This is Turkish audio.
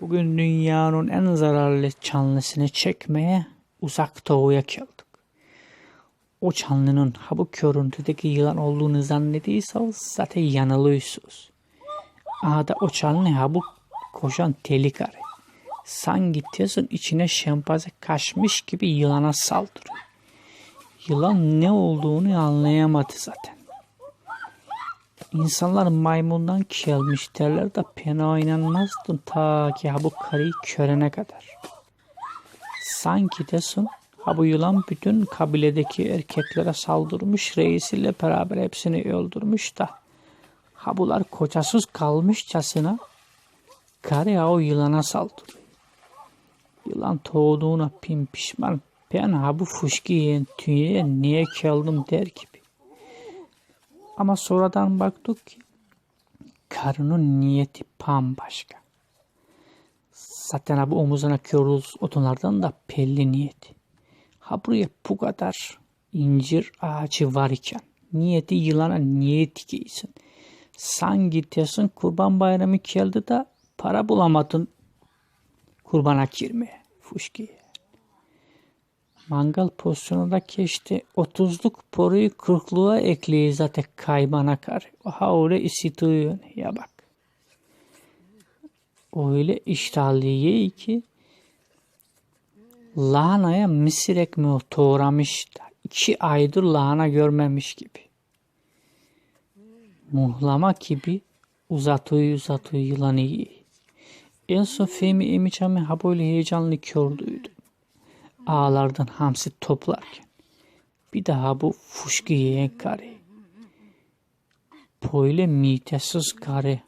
Bugün dünyanın en zararlı canlısını çekmeye uzak doğuya geldik. O canlının ha bu görüntüdeki yılan olduğunu zannediyorsanız zaten yanılıyorsunuz. Aha da o canlı ha bu koşan tehlikeli. Sanki tezin içine şempanze kaçmış gibi yılana saldırıyor. Yılan ne olduğunu anlayamadı zaten. İnsanlar maymundan gelmiş derler de pena inanmazdım ta ki ha bu karıyı körene kadar. Sanki desin ha bu yılan bütün kabiledeki erkeklere saldırmış reisiyle beraber hepsini öldürmüş da ha bular kocasız kalmışçasına karı ya o yılana saldırıyor. Yılan doğduğuna pin pişman ben ha bu fışkı yiyen dünyaya niye geldim der gibi. Ama sonradan baktık ki karının niyeti bambaşka. Zaten abi omuzuna körüz odunlardan da belli niyeti. Ha buraya bu kadar incir ağacı var iken niyeti yılana niyet giysin. Sanki desin kurban bayramı geldi de para bulamadın kurbana girmeye fuşkiye. Mangal pozisyonunda geçti. Otuzluk poruyu kırklığa ekleyi zaten kaybana kar. Aha öyle ısıtıyor ya bak. Öyle iştahlı ye ki lahanaya misir ekmeği doğramış iki aydır lahana görmemiş gibi. Muhlama gibi uzatıyor uzatıyor yılanı yiyor. En son Fehmi Emiçami ha böyle heyecanlı gördüydü ağlardan hamsi toplarken bir daha bu fuşku yiyen karı. Böyle midesiz karı